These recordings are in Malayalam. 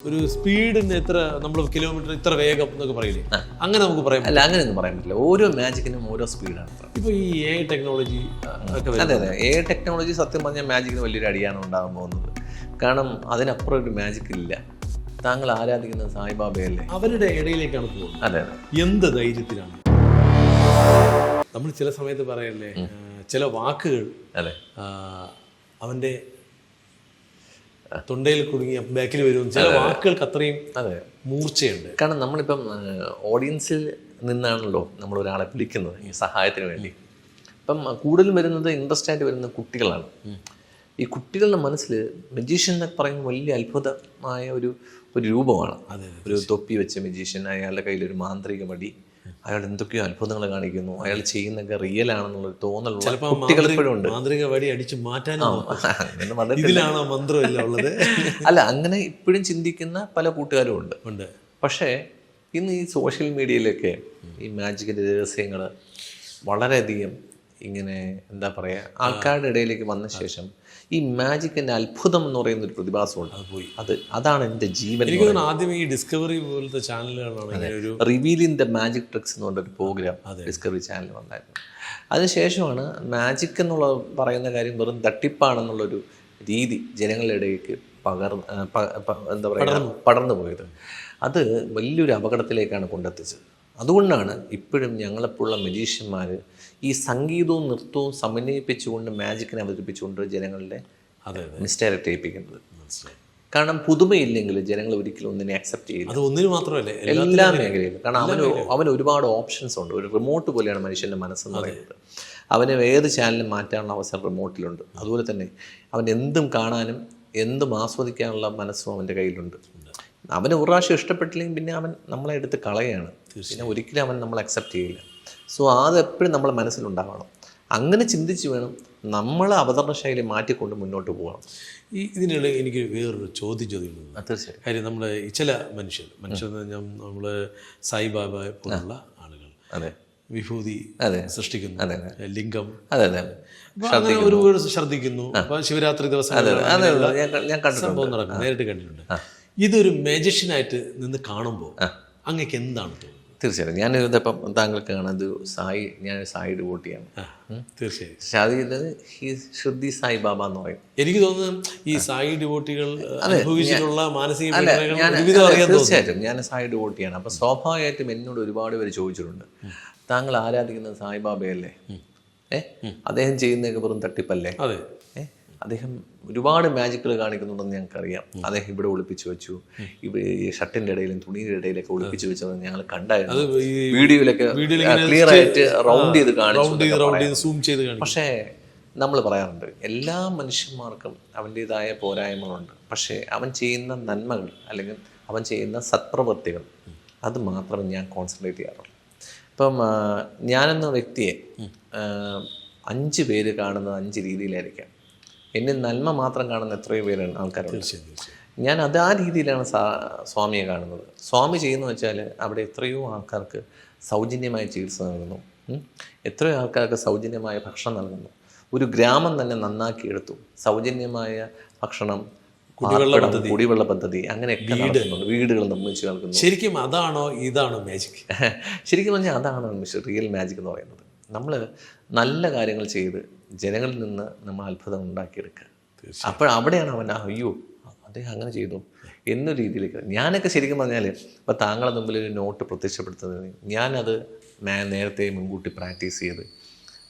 ഒരു സ്പീഡിന് എത്ര നമ്മൾ കിലോമീറ്റർ ഇത്ര വേഗം എന്നൊക്കെ പറയില്ലേ? അങ്ങനെ നമുക്ക് പറയാം അല്ല അങ്ങനെ ഒന്നും പറയാൻ പറ്റില്ല. ഓരോ മാജിക്കിനും ഓരോ സ്പീഡാണ് ഇപ്പൊ ഈ എ ടെക്നോളജി അതെ അതെ. എ ടെക്നോളജി സത്യം പറഞ്ഞാൽ മാജിക്കിന് വലിയൊരു അടിയാണ് ഉണ്ടാകാൻ പോകുന്നത്. കാരണം അതിനപ്പുറം ഒരു മാജിക് ഇല്ല. താങ്കൾ ആരാധിക്കുന്ന സായിബാബയല്ലേ അവരുടെ ഇടയിലേക്കാണ് പോകുന്നത്. അതെ അതെ. എന്ത് ധൈര്യത്തിലാണ്? നമ്മൾ ചില സമയത്ത് പറയല്ലേ ചില വാക്കുകൾ അതെ. അവന്റെ തൊണ്ടയിൽ കുടുങ്ങി ബാക്കിൽ വരും. ചില വാക്കുകൾക്ക് അത്രയും അതെ. മൂർച്ചയുണ്ട്. കാരണം നമ്മളിപ്പം ഓഡിയൻസിൽ നിന്നാണല്ലോ നമ്മൾ ഒരാളെ വിളിക്കുന്നത് ഈ സഹായത്തിന് വേണ്ടി. അപ്പം കൂടുതലും വരുന്നത് ഇൻട്രസ്റ്റ് ആയിട്ട് വരുന്ന കുട്ടികളാണ്. ഈ കുട്ടികളുടെ മനസ്സിൽ മെജീഷ്യൻ എന്നൊക്കെ പറയുന്നത് വലിയ അത്ഭുതമായ ഒരു ഒരു രൂപമാണ്. ഒരു തൊപ്പി വെച്ച മെജീഷ്യൻ അയാളുടെ കയ്യിൽ ഒരു മാന്ത്രിക വടി അയാൾ എന്തൊക്കെയോ അത്ഭുതങ്ങൾ കാണിക്കുന്നു. അയാൾ ചെയ്യുന്നൊക്കെ റിയൽ ആണെന്നുള്ള മാന്ത്രിക അടിച്ച് വന്നിട്ടില്ല. ഉള്ളത്? അല്ല അങ്ങനെ ഇപ്പോഴും ചിന്തിക്കുന്ന പല കൂട്ടുകാരും ഉണ്ട്. ഉണ്ട്. പക്ഷേ ഇന്ന് ഈ സോഷ്യൽ മീഡിയയിലൊക്കെ ഈ മാജിക്കിന്റെ രഹസ്യങ്ങൾ വളരെയധികം ഇങ്ങനെ എന്താ പറയുക ആൾക്കാരുടെ ഇടയിലേക്ക് വന്ന ശേഷം ഈ മാജിക്കിന്റെ അത്ഭുതം എന്ന് പറയുന്ന ഒരു പ്രതിഭാസമുണ്ട് അത് പോയി. അത് അതാണ് എന്റെ ജീവൻ എനിക്ക് ആദ്യം ഈ ഡിസ്കവറി പോലത്തെ ചാനലുകളാണ് റിവീലിംഗ് ദ മാജിക് ട്രിക്സ് എന്ന് പറഞ്ഞൊരു പ്രോഗ്രാം ഡിസ്കവറി ചാനൽ വന്നായിരുന്നു. അതിനുശേഷമാണ് മാജിക് എന്നുള്ള പറയുന്ന കാര്യം വെറും തട്ടിപ്പാണെന്നുള്ളൊരു രീതി ജനങ്ങളുടെ ഇടയിലേക്ക് പകർ ആ, പ- പ- എന്താ പറയുക പടർന്നു. പോയത്. അത് വലിയൊരു അപകടത്തിലേക്കാണ് കൊണ്ടെത്തിച്ചത്. അതുകൊണ്ടാണ് ഇപ്പോഴും ഞങ്ങളെപ്പോലുള്ള മജീഷ്യന്മാർ ഈ സംഗീതവും നൃത്തവും സമന്വയിപ്പിച്ചുകൊണ്ട് മാജിക്കിനെ അവതരിപ്പിച്ചുകൊണ്ട് ജനങ്ങളുടെ മിസ്റ്റേക്ക് ചെയ്യിപ്പിക്കുന്നത് കാരണം പുതുമയില്ലെങ്കിൽ ജനങ്ങൾ ഒരിക്കലും ഒന്നിനെ അക്സെപ്റ്റ് ചെയ്യില്ല. അത് ഒന്നിന് മാത്രമല്ല എല്ലാ മേഖലയിലും. കാരണം അവന് അവന് ഒരുപാട് ഓപ്ഷൻസ് ഉണ്ട്. ഒരു റിമോട്ട് പോലെയാണ് മനുഷ്യന്റെ മനസ്സെന്ന് പറയുന്നത്. അവന് ഏത് ചാനലും മാറ്റാനുള്ള അവസരം റിമോട്ടിലുണ്ട് അതുപോലെ തന്നെ അവൻ എന്തും കാണാനും എന്തും ആസ്വദിക്കാനുള്ള മനസ്സും അവന്റെ കയ്യിലുണ്ട്. അവന് ഒരു പ്രാവശ്യം ഇഷ്ടപ്പെട്ടില്ലെങ്കിൽ പിന്നെ അവൻ നമ്മളെ എടുത്ത് കളയാണ്. പിന്നെ ഒരിക്കലും അവൻ നമ്മളെ അക്സെപ്റ്റ് ചെയ്യില്ല. സോ അതെപ്പോഴും നമ്മളെ മനസ്സിലുണ്ടാവണം. അങ്ങനെ ചിന്തിച്ച് വേണം നമ്മൾ അവതരണ ശൈലി മാറ്റിക്കൊണ്ട് മുന്നോട്ട് പോകണം. ഈ ഇതിനിടെ എനിക്ക് വേറൊരു ചോദ്യം ചോദിക്കുന്നത് അത് തീർച്ചയായും കാര്യം നമ്മൾ ചില മനുഷ്യർ മനുഷ്യർ എന്ന് പറഞ്ഞാൽ നമ്മൾ സായിബാബ പോലുള്ള ആളുകൾ. അതെ. വിഭൂതി അതെ. സൃഷ്ടിക്കുന്നു. ലിംഗം. അതെ അതെ അങ്ങനെ ഒരുപാട് ശ്രദ്ധിക്കുന്നു. ശിവരാത്രി ദിവസം സംഭവം നടക്കും നേരിട്ട് കണ്ടിട്ടുണ്ട്. ഇതൊരു മാജിഷ്യനായിട്ട് നിന്ന് കാണുമ്പോൾ അങ്ങക്ക് എന്താണ് തോന്നുന്നത്? തീർച്ചയായും ഞാൻ ഇതിപ്പം താങ്കൾക്ക് കാണാൻ സായി ഞാൻ സായി ഡിവോട്ടിയാണ് ചെയ്യാം തീർച്ചയായും. പക്ഷെ അത് ഇത് ഈ ശുദ്ധി സായി ബാബ എന്ന് പറയും. എനിക്ക് തോന്നുന്നു ഈ സായി ഡിവോട്ടികൾ അനുഭവിച്ചിട്ടുള്ള മാനസിക തീർച്ചയായിട്ടും. ഞാൻ സായി ഡിവോട്ടിയാണ് അപ്പം സ്വാഭാവികമായിട്ടും എന്നോട് ഒരുപാട് പേര് ചോദിച്ചിട്ടുണ്ട്. താങ്കൾ ആരാധിക്കുന്ന സായിബാബയല്ലേ ഏ? അദ്ദേഹം ചെയ്യുന്നതൊക്കെ വെറും തട്ടിപ്പല്ലേ? അതെ. ഏ? അദ്ദേഹം ഒരുപാട് മാജിക്കുകൾ കാണിക്കുന്നുണ്ടെന്ന് ഞങ്ങൾക്കറിയാം. അദ്ദേഹം ഇവിടെ ഒളിപ്പിച്ചു വെച്ചു. ഇവിടെ ഈ ഷർട്ടിന്റെ ഇടയിലും തുണിയുടെ ഇടയിലൊക്കെ ഒളിപ്പിച്ചു വെച്ചത് ഞങ്ങൾ കണ്ടായിരുന്നു. വീഡിയോയിലൊക്കെ ക്ലിയർ ആയിട്ട് റൗണ്ട് ചെയ്ത് കാണിച്ചു പക്ഷേ നമ്മൾ പറയാറുണ്ട് എല്ലാ മനുഷ്യന്മാർക്കും അവന്റെതായ പോരായ്മകളുണ്ട്. പക്ഷേ അവൻ ചെയ്യുന്ന നന്മകൾ അല്ലെങ്കിൽ അവൻ ചെയ്യുന്ന സത്പ്രവൃത്തികൾ അത് മാത്രം ഞാൻ കോൺസെൻട്രേറ്റ് ചെയ്യാറുള്ളൂ. ഇപ്പം ഞാനെന്ന വ്യക്തിയെ അഞ്ച് പേര് കാണുന്നത് അഞ്ച് രീതിയിലായിരിക്കാം. എന്നെ നന്മ മാത്രം കാണുന്ന എത്രയോ പേരാണ് ആൾക്കാരുണ്ട്. ഞാൻ അത് ആ രീതിയിലാണ് സ്വാമിയെ കാണുന്നത്. സ്വാമി ചെയ്യുന്ന വെച്ചാൽ അവിടെ എത്രയോ ആൾക്കാർക്ക് സൗജന്യമായ ചികിത്സ നൽകുന്നു. എത്രയോ ആൾക്കാർക്ക് സൗജന്യമായ ഭക്ഷണം നൽകുന്നു. ഒരു ഗ്രാമം തന്നെ നന്നാക്കിയെടുത്തു സൗജന്യമായ ഭക്ഷണം കുടിവെള്ള പദ്ധതി. അങ്ങനെയൊക്കെ നടത്തുന്നുണ്ട് വീടുകൾ നിർമ്മിച്ച് നൽകുന്നു. ശരിക്കും അതാണോ ഇതാണോ മാജിക് ശരിക്കും പറഞ്ഞാൽ അതാണ് റിയൽ മാജിക് എന്ന് പറയുന്നത്. നമ്മൾ നല്ല കാര്യങ്ങൾ ചെയ്ത് ജനങ്ങളിൽ നിന്ന് നമ്മൾ അത്ഭുതം ഉണ്ടാക്കിയെടുക്കുക. അപ്പോഴവിടെയാണ് അവൻ അയ്യോ അദ്ദേഹം അങ്ങനെ ചെയ്തു എന്ന രീതിയിലേക്ക്. ഞാനൊക്കെ ശരിക്കും പറഞ്ഞാൽ ഇപ്പം താങ്കളുടെ മുമ്പിൽ ഒരു നോട്ട് പ്രത്യക്ഷപ്പെടുത്തുന്നത് ഞാനത് നേരത്തെ മുൻകൂട്ടി പ്രാക്ടീസ് ചെയ്ത്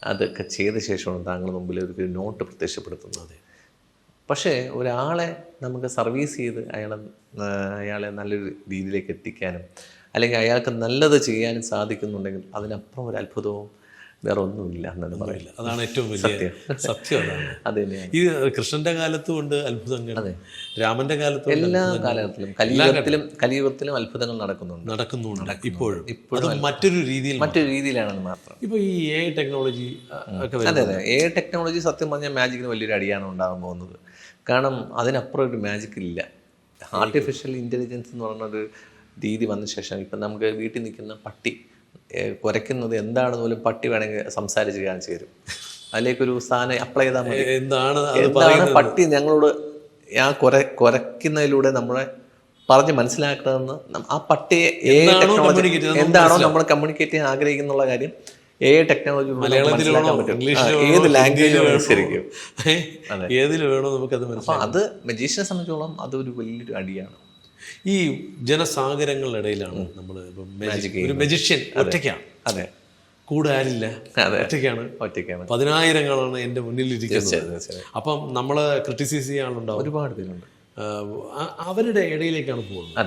അതൊക്കെ ചെയ്ത ശേഷമാണ് താങ്കളുടെ മുമ്പിൽ ഒരു നോട്ട് പ്രത്യക്ഷപ്പെടുത്തുന്നത്. പക്ഷേ ഒരാളെ നമുക്ക് സർവീസ് ചെയ്ത് അയാളെ അയാളെ നല്ലൊരു രീതിയിലേക്ക് എത്തിക്കാനും അല്ലെങ്കിൽ അയാൾക്ക് നല്ലത് ചെയ്യാനും സാധിക്കുന്നുണ്ടെങ്കിൽ അതിനപ്പുറം ഒരു അത്ഭുതവും വേറെ ഒന്നുമില്ല. എന്നാണ് പറയുന്നത്. അതാണ് ഏറ്റവും വലിയ സത്യം. അതാണ്. ഇത് തന്നെയാണ്. ഈ കൃഷ്ണന്റെ കാലത്തും ഉണ്ട് അത്ഭുതങ്ങൾ അതെ. രാമന്റെ കാലത്തും എല്ലാ കാലത്തിലും കാലഘട്ടത്തിലും കലിയുഗത്തിലും കലിയുഗത്തിലും അത്ഭുതങ്ങൾ നടക്കുന്നുണ്ട്. നടക്കുന്നുണ്ട്. ഇപ്പോഴും. ഇപ്പോഴും മറ്റൊരു രീതിയിൽ മറ്റൊരു രീതിയിലാണെന്ന് മാത്രം. ഇപ്പൊ ഈ എ ടെക്നോളജി അതെ അതെ. എ ടെക്നോളജി സത്യം പറഞ്ഞാൽ മാജിക്കിന് വലിയൊരു അടിയാണ് ഉണ്ടാകാൻ പോകുന്നത്. കാരണം അതിനപ്പുറം ഒരു മാജിക് ഇല്ല. ആർട്ടിഫിഷ്യൽ ഇന്റലിജൻസ് എന്ന് പറയുന്ന ഒരു രീതി വന്ന ശേഷം ഇപ്പം നമുക്ക് വീട്ടിൽ നിൽക്കുന്ന പട്ടി കുരയ്ക്കുന്നത് എന്താണെന്ന് പോലും പട്ടി വേണമെങ്കിൽ സംസാരിച്ച് കാണിച്ചു തരും. അതിലേക്കൊരു സാധനം അപ്ലൈ ചെയ്താൽ മതി. എന്താണ് എന്താണ് പട്ടി ഞങ്ങളോട് ആ കുര കുരയ്ക്കുന്നതിലൂടെ നമ്മളെ പറഞ്ഞ് മനസ്സിലാക്കണമെന്ന് ആ പട്ടിയെ ഏ ടെക്നോളജി എന്താണോ നമ്മൾ കമ്മ്യൂണിക്കേറ്റ് ചെയ്യാൻ ആഗ്രഹിക്കുന്നുള്ള കാര്യം ഏ ടെക്നോളജി മലയാളത്തിൽ വേണോ? ഏത് ലാംഗ്വേജ് ശരിക്കും ഏതിൽ വേണോ നമുക്കത് അത് മജീഷ്യനെ സംബന്ധിച്ചോളം അതൊരു വലിയൊരു അടിയാണ്. ഈ ജനസാഗരങ്ങളുടെ ഇടയിലാണ് നമ്മൾ ഒരു മെജിഷ്യൻ ഒറ്റയ്ക്കാണ്. അതെ. കൂടെ ആരില്ല. ഒറ്റയ്ക്കാണ്. ഒറ്റയ്ക്കാണ്. പതിനായിരങ്ങളാണ് എന്റെ മുന്നിൽ ഇരിക്കുന്നത്. അപ്പം നമ്മൾ ക്രിട്ടിസൈസ് ചെയ്യാനുണ്ടാവും ഒരുപാട് പേരുണ്ട്. അവരുടെ ഇടയിലേക്കാണ് പോകുന്നത്.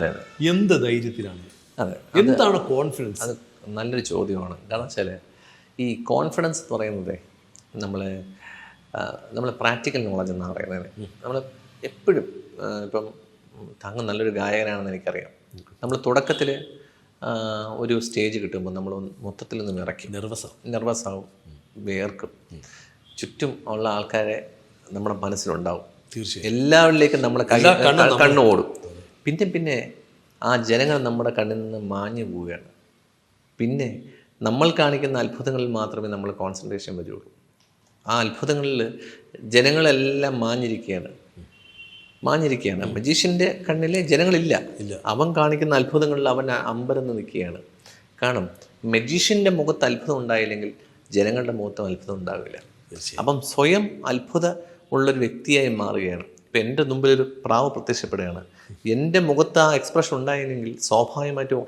എന്ത് ധൈര്യത്തിലാണ്? അതെ എന്താണ് കോൺഫിഡൻസ് അത് നല്ലൊരു ചോദ്യമാണ്. കാരണം വെച്ചാൽ ഈ കോൺഫിഡൻസ് എന്ന് പറയുന്നത് നമ്മൾ നമ്മൾ പ്രാക്ടിക്കൽ നോളജ് എന്നാണ് പറയുന്നത്. നമ്മൾ എപ്പോഴും ഇപ്പം താങ്കൾ നല്ലൊരു ഗായകനാണെന്ന് എനിക്കറിയാം. നമ്മൾ തുടക്കത്തിൽ ഒരു സ്റ്റേജ് കിട്ടുമ്പോൾ നമ്മൾ മൊത്തത്തിൽ നിന്ന് വിറയ്ക്കും. നെർവസാവും. നെർവസ് ആവും വേർക്കും. ചുറ്റും ഉള്ള ആൾക്കാരെ നമ്മുടെ മനസ്സിലുണ്ടാവും. തീർച്ചയായും. എല്ലാവരിലേക്കും നമ്മളെ കണ്ണ് ഓടും. പിന്നെ പിന്നെ ആ ജനങ്ങൾ നമ്മുടെ കണ്ണിൽ നിന്ന് മാഞ്ഞു പോവുകയാണ്. പിന്നെ നമ്മൾ കാണിക്കുന്ന അത്ഭുതങ്ങളിൽ മാത്രമേ നമ്മൾ കോൺസെൻട്രേഷൻ വരുള്ളൂ ആ അത്ഭുതങ്ങളിൽ ജനങ്ങളെല്ലാം മാഞ്ഞിരിക്കുകയാണ്. മാഞ്ഞിരിക്കുകയാണ്. മജീഷ്യന്റെ കണ്ണിലെ ജനങ്ങളില്ല. ഇല്ല. അവൻ കാണിക്കുന്ന അത്ഭുതങ്ങളിൽ അവൻ അമ്പരന്ന് നിൽക്കുകയാണ്. കാരണം മജീഷ്യന്റെ മുഖത്ത് അത്ഭുതം ഉണ്ടായില്ലെങ്കിൽ ജനങ്ങളുടെ മുഖത്തും അത്ഭുതം ഉണ്ടാവില്ല. അപ്പം സ്വയം അത്ഭുത ഉള്ളൊരു വ്യക്തിയായി മാറുകയാണ്. ഇപ്പം എന്റെ മുമ്പിലൊരു പ്രാവ് പ്രത്യക്ഷപ്പെടുകയാണ്. എന്റെ മുഖത്ത് ആ എക്സ്പ്രഷൻ ഉണ്ടായില്ലെങ്കിൽ സ്വാഭാവികമായിട്ടും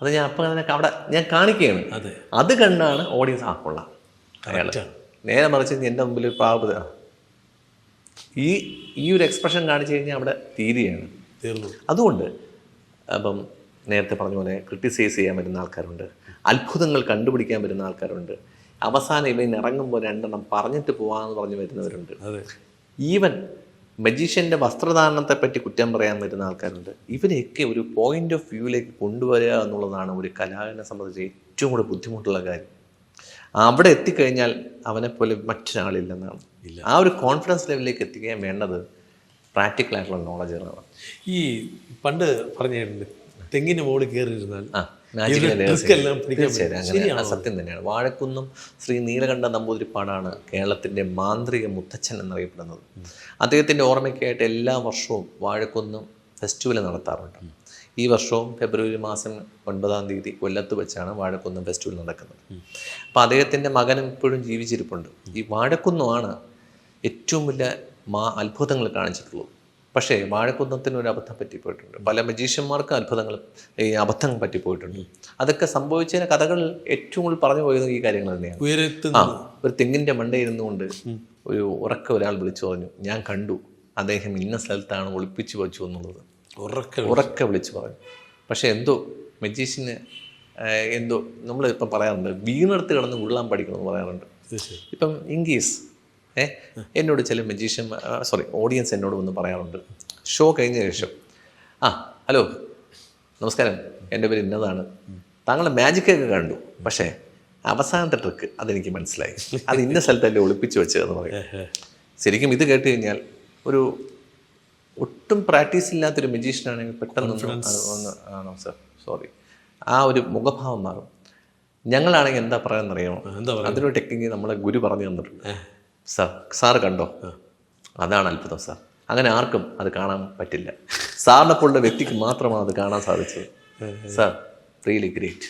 അത് ഞാൻ അപ്പം അതിനെ അവിടെ ഞാൻ കാണിക്കുകയാണ്. അതെ. അത് കണ്ടാണ് ഓഡിയൻസ് ആ കൊള്ളാം. നേരെ മറിച്ച് എന്റെ മുമ്പിൽ ഒരു പ്രാവ് ഈ ഈ ഒരു എക്സ്പ്രഷൻ കാണിച്ചു കഴിഞ്ഞാൽ അവിടെ തീരുകയാണ്. അതുകൊണ്ട് അപ്പം നേരത്തെ പറഞ്ഞ പോലെ ക്രിട്ടിസൈസ് ചെയ്യാൻ വരുന്ന ആൾക്കാരുണ്ട്. അത്ഭുതങ്ങൾ കണ്ടുപിടിക്കാൻ വരുന്ന ആൾക്കാരുണ്ട്. അവസാനം ഇവൻ ഇറങ്ങുമ്പോൾ രണ്ടെണ്ണം പറഞ്ഞിട്ട് പോവാന്ന് പറഞ്ഞ് വരുന്നവരുണ്ട്. ഈവൻ മജീഷ്യന്റെ വസ്ത്രധാരണത്തെ പറ്റി കുറ്റം പറയാൻ വരുന്ന ആൾക്കാരുണ്ട്. ഇവരെയൊക്കെ ഒരു പോയിന്റ് ഓഫ് വ്യൂവിലേക്ക് കൊണ്ടുവരിക എന്നുള്ളതാണ് ഒരു കലാകാരനെ സംബന്ധിച്ച് ഏറ്റവും കൂടുതൽ ബുദ്ധിമുട്ടുള്ള കാര്യം. അവിടെ എത്തിക്കഴിഞ്ഞാൽ അവനെപ്പോലെ മറ്റൊരാളില്ലെന്നാണ്. ആ ഒരു കോൺഫിഡൻസ് ലെവലിലേക്ക് എത്തിക്കാൻ വേണ്ടത് പ്രാക്ടിക്കൽ ആയിട്ടുള്ള നോളജുകളാണ് ഈ പണ്ട് പറഞ്ഞിട്ടുണ്ട് തെങ്ങിന് മുകളിൽ കയറിയിരുന്നാൽ. അങ്ങനെ സത്യം തന്നെയാണ്. വാഴക്കുന്നം ശ്രീ നീലകണ്ഠ നമ്പൂതിരിപ്പാടാണ് കേരളത്തിന്റെ മാന്ത്രിക മുത്തച്ഛൻ എന്നറിയപ്പെടുന്നത്. അദ്ദേഹത്തിന്റെ ഓർമ്മയ്ക്കായിട്ട് എല്ലാ വർഷവും വാഴക്കുന്നം ഫെസ്റ്റിവൽ നടത്താറുണ്ട്. ഈ വർഷവും ഫെബ്രുവരി മാസം ഒൻപതാം തീയതി കൊല്ലത്ത് വെച്ചാണ് വാഴക്കുന്നം ഫെസ്റ്റിവൽ നടക്കുന്നത്. അപ്പോൾ അദ്ദേഹത്തിന്റെ മകനും ഇപ്പോഴും ജീവിച്ചിരിപ്പുണ്ട്. ഈ വാഴക്കുന്നമാണ് ഏറ്റവും വലിയ മാ അത്ഭുതങ്ങൾ കാണിച്ചിട്ടുള്ളത് പക്ഷേ വാഴക്കുന്നത്തിന് ഒരു അബദ്ധം പറ്റിപ്പോയിട്ടുണ്ട്. പല മജീഷ്യന്മാർക്കും അത്ഭുതങ്ങൾ ഈ അബദ്ധം പറ്റിപ്പോയിട്ടുണ്ട്. അതൊക്കെ സംഭവിച്ചതിന് കഥകൾ ഏറ്റവും കൂടുതൽ പറഞ്ഞു പോയത് ഈ കാര്യങ്ങൾ തന്നെയാണ്. ആ ഒരു തെങ്ങിന്റെ മണ്ടയിരുന്നുകൊണ്ട് ഒരു ഉറക്ക ഒരാൾ വിളിച്ചു പറഞ്ഞു ഞാൻ കണ്ടു അദ്ദേഹം ഇന്ന സ്ഥലത്താണ് ഒളിപ്പിച്ചു വച്ചു എന്നുള്ളത്. ഉറക്ക ഉറക്ക വിളിച്ചു പറഞ്ഞു. പക്ഷേ എന്തോ മജീഷ്യന് എന്തോ നമ്മൾ ഇപ്പം പറയാറുണ്ട് വീണെടുത്ത് കിടന്ന് ഉള്ളാൻ പഠിക്കണമെന്ന് പറയാറുണ്ട്. ഇപ്പം ഇംഗ്ലീഷ് ഏ? എന്നോട് ചില മജീഷ്യൻ സോറി ഓഡിയൻസ് എന്നോട് ഒന്ന് പറയാറുണ്ട്. ഷോ കഴിഞ്ഞ ശേഷം. ആ ഹലോ നമസ്കാരം. എന്റെ പേര് ഇന്നതാണ്. താങ്കളുടെ മാജിക്കൊക്കെ കണ്ടു. പക്ഷേ അവസാനത്തെ ട്രിക്ക് അതെനിക്ക് മനസ്സിലായി. അത് ഇന്ന സ്ഥലത്തല്ലേ ഒളിപ്പിച്ച് വെച്ചതെന്ന് പറയും. ശരിക്കും ഇത് കേട്ട് കഴിഞ്ഞാൽ ഒരു ഒട്ടും പ്രാക്ടീസ് ഇല്ലാത്തൊരു മജീഷ്യനാണെങ്കിൽ പെട്ടെന്ന് ഒന്ന് ഒന്ന് ആണോ സർ സോറി ആ ഒരു മുഖഭാവം മാറും. ഞങ്ങളാണെങ്കിൽ എന്താ പറയുക അതിനൊരു ടെക്നിക്ക് നമ്മളെ ഗുരു പറഞ്ഞു തന്നിട്ടുണ്ട്. സാർ സാറ് കണ്ടോ? അതാണ് അത്ഭുതം സാർ. അങ്ങനെ ആർക്കും അത് കാണാൻ പറ്റില്ല. സാറിനെ പോലുള്ള വ്യക്തിക്ക് മാത്രമാണ് അത് കാണാൻ സാധിച്ചത്. സാർ റിയലി ഗ്രേറ്റ്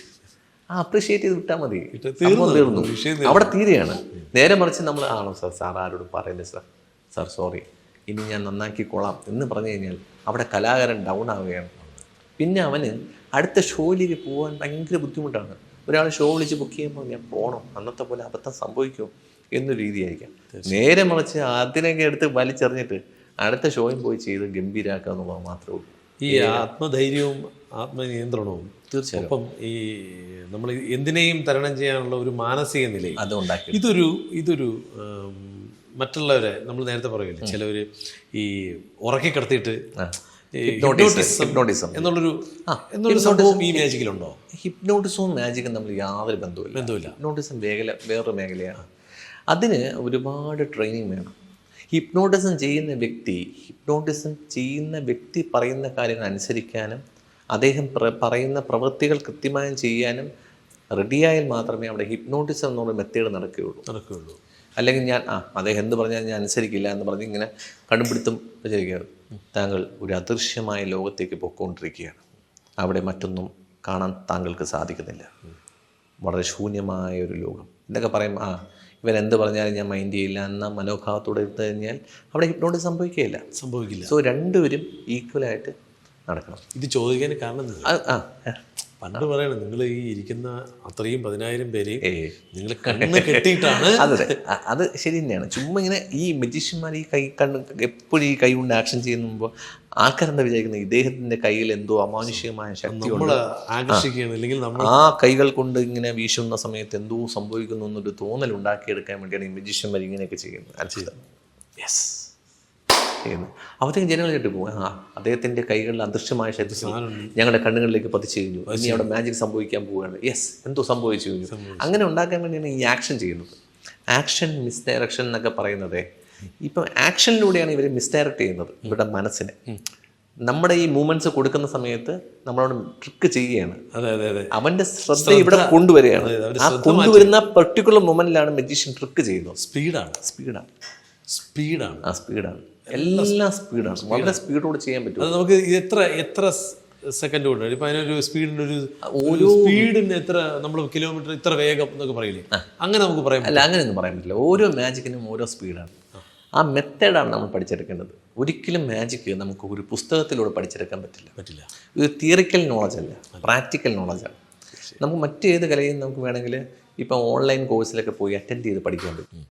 ആ അപ്രീഷിയേറ്റ് ചെയ്ത് വിട്ടാൽ മതി. തീർന്നു. അവിടെ തീരെയാണ്. നേരെ മറിച്ച് നമ്മൾ ആണോ സാർ? സാർ ആരോടും പറയുന്നത് സാർ. സാർ സോറി ഇനി ഞാൻ നന്നാക്കിക്കൊള്ളാം എന്ന് പറഞ്ഞു കഴിഞ്ഞാൽ അവിടെ കലാകാരൻ ഡൗൺ ആവുകയാണ്. പിന്നെ അവന് അടുത്ത ഷോയിലേക്ക് പോകാൻ ഭയങ്കര ബുദ്ധിമുട്ടാണ്. ഒരാൾ ഷോ വിളിച്ച് ബുക്ക് ചെയ്യുമ്പോൾ ഞാൻ പോകണം അന്നത്തെ പോലെ അബദ്ധം സംഭവിക്കും എന്നൊരു രീതിയായിരിക്കാം. നേരെ മറിച്ച് അതിനൊക്കെ എടുത്ത് വലിച്ചെറിഞ്ഞിട്ട് അടുത്ത ഷോയും പോയി ചെയ്ത് ഗംഭീരാക്കുക എന്നുള്ളത് മാത്രമേ ഉള്ളൂ. ഈ ആത്മധൈര്യവും ആത്മനിയന്ത്രണവും തീർച്ചയായും. ഈ നമ്മൾ എന്തിനേയും തരണം ചെയ്യാനുള്ള ഒരു മാനസിക നില അതുണ്ടാക്കി ഇതൊരു ഇതൊരു മറ്റുള്ളവരെ നമ്മൾ നേരത്തെ പറയില്ലേ ചിലവർ ഈ ഉറക്കി കിടത്തിയിട്ട് ഈ hypnotism ഹിപ്നോട്ടിസം എന്നുള്ളൊരു എന്നൊരു സംഭവം ഈ മാജിക്കിലുണ്ടോ? ഹിപ്നോട്ടിസവും മാജിക്കും തമ്മിൽ യാതൊരു ബന്ധവുമില്ല. ബന്ധമില്ല ഹിപ്നോട്ടിസം മേഖല വേറൊരു മേഖലയാണ്. അതിന് ഒരുപാട് ട്രെയിനിങ് വേണം. ഹിപ്നോട്ടിസം ചെയ്യുന്ന വ്യക്തി ഹിപ്നോട്ടിസം ചെയ്യുന്ന വ്യക്തി പറയുന്ന കാര്യങ്ങൾ അനുസരിക്കാനും അദ്ദേഹം പറയുന്ന പ്രവൃത്തികൾ കൃത്യമായും ചെയ്യാനും റെഡിയായാൽ മാത്രമേ അവിടെ ഹിപ്നോട്ടിസം എന്നുള്ള മെത്തേഡ് നടക്കുകയുള്ളൂ. നടക്കുകയുള്ളൂ. അല്ലെങ്കിൽ ഞാൻ ആ അദ്ദേഹം എന്ത് പറഞ്ഞാൽ ഞാൻ അനുസരിക്കില്ല എന്ന് പറഞ്ഞ് ഇങ്ങനെ കണ്ടുപിടുത്തം വെച്ചിരിക്കുകയാണ്. താങ്കൾ ഒരു അദൃശ്യമായ ലോകത്തേക്ക് പൊയ്ക്കൊണ്ടിരിക്കുകയാണ്. അവിടെ മറ്റൊന്നും കാണാൻ താങ്കൾക്ക് സാധിക്കുന്നില്ല. വളരെ ശൂന്യമായ ഒരു ലോകം. ഇതൊക്കെ പറയും ആ ഇവൻ എന്ത് പറഞ്ഞാലും ഞാൻ മൈൻഡ് ചെയ്യില്ല. എന്ന മനോഭാവത്തോടെ എടുത്തു കഴിഞ്ഞാൽ അവിടെ ഹിപ്നോട്ടിസ് സംഭവിക്കുകയില്ല. സംഭവിക്കില്ല. സോ രണ്ടുപേരും ഈക്വലായിട്ട് നടക്കണം. ഇത് ചോദിക്കാൻ കാരണം ആ ആ. പണ്ട് പറയണം നിങ്ങൾ ഈ ഇരിക്കുന്ന അത്രയും പതിനായിരം പേരെയും നിങ്ങൾ കണ്ണ് കെട്ടിയിട്ടാണ് അതെ അതെ. ശരി തന്നെയാണ്. ചുമ്മാ ഇങ്ങനെ ഈ മജീഷ്യന്മാർ ഈ കൈ കണ്ണ് എപ്പോഴും ഈ കൈ കൊണ്ട് ആക്ഷൻ ചെയ്യുമ്പോൾ ആൾക്കാരെന്താ വിചാരിക്കുന്നത് ഇദ്ദേഹത്തിന്റെ കയ്യിൽ എന്തോ അമാനുഷികമായ ശക്തി അല്ലെങ്കിൽ ആ. കൈകൾ കൊണ്ട് ഇങ്ങനെ വീശുന്ന സമയത്ത് എന്തോ സംഭവിക്കുന്നു എന്നൊരു തോന്നൽ ഉണ്ടാക്കിയെടുക്കാൻ വേണ്ടിയാണ് ഈ മജീഷ്യന്മാർ ഇങ്ങനെയൊക്കെ ചെയ്യുന്നത്. യെസ് ചെയ്യുന്നത് അപ്പോഴത്തേക്കും ജനങ്ങൾ കേട്ട് പോകും ആ അദ്ദേഹത്തിന്റെ കൈകളിൽ അദൃശ്യമായ ശരീരം ഞങ്ങളുടെ കണ്ണുകളിലേക്ക് പതിച്ചു കഴിഞ്ഞു. ഇനി അവിടെ മാജിക് സംഭവിക്കാൻ പോവുകയാണ്. യെസ് എന്തോ സംഭവിച്ചു കഴിഞ്ഞു. അങ്ങനെ ഉണ്ടാക്കാൻ വേണ്ടിയാണ് ഈ ആക്ഷൻ ചെയ്യുന്നത്. ആക്ഷൻ മിസ്ഡയറക്ഷൻ എന്നൊക്കെ പറയുന്നത്. ഇപ്പം ആക്ഷനിലൂടെയാണ് ഇവർ മിസ്ഡയറക്റ്റ് ചെയ്യുന്നത് ഇവരുടെ മനസ്സിനെ. നമ്മുടെ ഈ മൂവ്മെന്റ്സ് കൊടുക്കുന്ന സമയത്ത് നമ്മളോട് ട്രിക്ക് ചെയ്യുകയാണ്. അതെ അതെ അതെ. അവന്റെ ശ്രദ്ധ ഇവിടെ കൊണ്ടുവരികയാണ്. ആ കൊണ്ടുവരുന്ന പെർട്ടിക്കുലർ മൊമെന്റിലാണ് മെജീഷ്യൻ ട്രിക്ക് ചെയ്യുന്നത്. സ്പീഡാണ് സ്പീഡാണ് സ്പീഡാണ് ആ സ്പീഡാണ് എല്ലാം സ്പീഡാണ് വളരെ സ്പീഡോട് ചെയ്യാൻ പറ്റും. അത് നമുക്ക് എത്ര എത്ര സെക്കൻഡ് കൊണ്ട് ഇപ്പൊ അതിനൊരു ഒരു സ്പീഡിന് എത്ര നമ്മൾ കിലോമീറ്റർ ഇത്ര വേഗം എന്നൊക്കെ പറയില്ലേ? അങ്ങനെ നമുക്ക് പറയാം അല്ല അങ്ങനെ ഒന്നും പറയാൻ പറ്റില്ല. ഓരോ മാജിക്കിനും ഓരോ സ്പീഡാണ് ആ. മെത്തേഡാണ് നമ്മൾ പഠിച്ചെടുക്കേണ്ടത്. ഒരിക്കലും മാജിക്ക് നമുക്ക് ഒരു പുസ്തകത്തിലൂടെ പഠിച്ചെടുക്കാൻ പറ്റില്ല. പറ്റില്ല. ഇത് തിയറിക്കൽ നോളജ് അല്ല പ്രാക്ടിക്കൽ നോളജാണ് നമുക്ക് മറ്റേത് കലയും നമുക്ക് വേണമെങ്കിൽ ഇപ്പം ഓൺലൈൻ കോഴ്സിലൊക്കെ പോയി അറ്റൻഡ് ചെയ്ത് പഠിക്കാൻ പറ്റും.